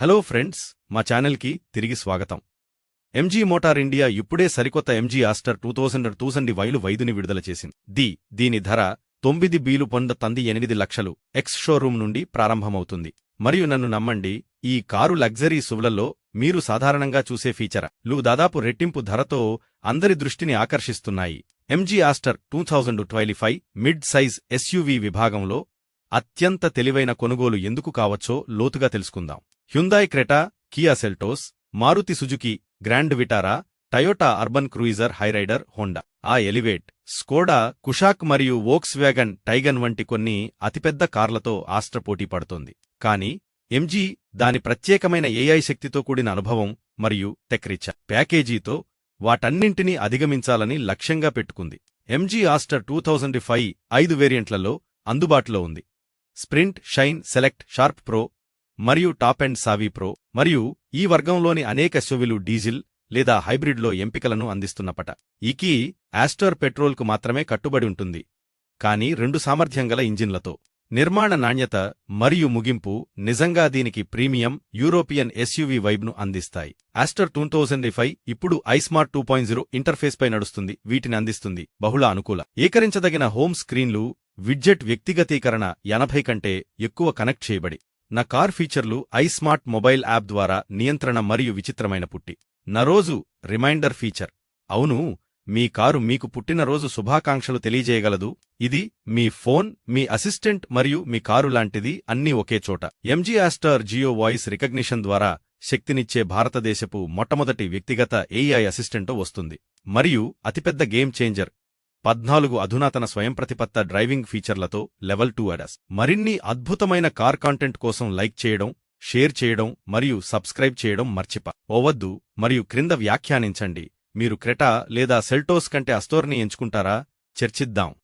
Hello friends మా ఛానల్కి తిరిగి స్వాగతం. ఎంజీ మోటార్ ఇండియా ఇప్పుడే సరికొత్త ఎంజీ ఆస్టర్ టూ థౌసండ్ టూసండి వైలు వైదుని విడుదల చేసింది. ది దీని ధర తొమ్మిది బీలు పొంద తంది ఎనిమిది లక్షలు ఎక్స్ షోరూం నుండి ప్రారంభమవుతుంది. మరియు నన్ను నమ్మండి ఈ కారు లగ్జరీ సువులలో మీరు సాధారణంగా చూసే ఫీచర్. లు దాదాపు రెట్టింపు ధరతో అందరి దృష్టిని ఆకర్షిస్తున్నాయి. MG Astor two thousand five mid size SUV విభాగంలో అత్యంత తెలివైన కొనుగోలు ఎందుకు కావచ్చో లోతుగా తెలుసుకుందాం. Hyundai Creta Kia Seltos Maruti Suzuki Grand Vitara Toyota Urban Cruiser Hyryder Honda. ఆ ఎలివేట్ స్కోడా కుషాక్ మరియు వోక్స్ వ్యాగన్ టైగన్ వంటి కొన్ని అతిపెద్ద కార్లతో ఆస్ట్ర పోటీ పడుతోంది. కానీ ఎంజీ దాని ప్రత్యేకమైన ఏఐ శక్తితో కూడిన అనుభవం మరియు టెక్రిచ ప్యాకేజీతో వాటన్నింటినీ అధిగమించాలని లక్ష్యంగా పెట్టుకుంది. MG Astor two thousand five ఐదు వేరియంట్లలో అందుబాటులో ఉంది. Sprint shine select sharp pro మరియు టాప్ అండ్ సావి ప్రో మరియు ఈ వర్గంలోని అనేక శొవిలు డీజిల్ లేదా హైబ్రిడ్లో ఎంపికలను అందిస్తున్నపట. ఈకీ ఆస్టర్ పెట్రోల్కు మాత్రమే కట్టుబడి ఉంటుంది. కానీ రెండు సామర్థ్యం గల ఇంజిన్లతో. నిర్మాణ నాణ్యత మరియు ముగింపు నిజంగా దీనికి ప్రీమియం యూరోపియన్ ఎస్యూవీ వైబ్ను అందిస్తాయి. ఆస్టర్ టూ థౌజండ్ ఫైవ్ ఇప్పుడు i smart two point zero ఇంటర్ఫేస్పై నడుస్తుంది. వీటిని అందిస్తుంది. బహుళ అనుకూల. ఏకరించదగిన హోమ్ స్క్రీన్లు విడ్జెట్ వ్యక్తిగతీకరణ ఎనభై కంటే ఎక్కువ కనెక్ట్ చేయబడి నా కార్ ఫీచర్లు ఐస్మార్ట్ మొబైల్ యాప్ ద్వారా నియంత్రణ మరియు విచిత్రమైన పుట్టి. నరోజు రిమైండర్ ఫీచర్. అవును మీ కారు మీకు పుట్టినరోజు శుభాకాంక్షలు తెలియజేయగలదు. ఇది మీ ఫోన్ మీ అసిస్టెంట్ మరియు మీ కారు లాంటిది అన్నీ ఒకేచోట MG Astor Jio voice recognition ద్వారా శక్తినిచ్చే భారతదేశపు మొట్టమొదటి వ్యక్తిగత ఏఐ అసిస్టెంట్ వస్తుంది. మరియు అతిపెద్ద గేమ్ చేంజర్ పద్నాలుగు అధునాతన స్వయంప్రతిపత్త డ్రైవింగ్ ఫీచర్లతో లెవెల్ టూ అడస్. మరిన్ని అద్భుతమైన కార్ కాంటెంట్ కోసం లైక్ చేయడం షేర్ చేయడం మరియు సబ్స్క్రైబ్ చేయడం మర్చిప. ఓవద్దు మరియు క్రింద వ్యాఖ్యానించండి. మీరు క్రెటా లేదా సెల్టోస్ కంటే అస్తోర్ని ఎంచుకుంటారా? చర్చిద్దాం.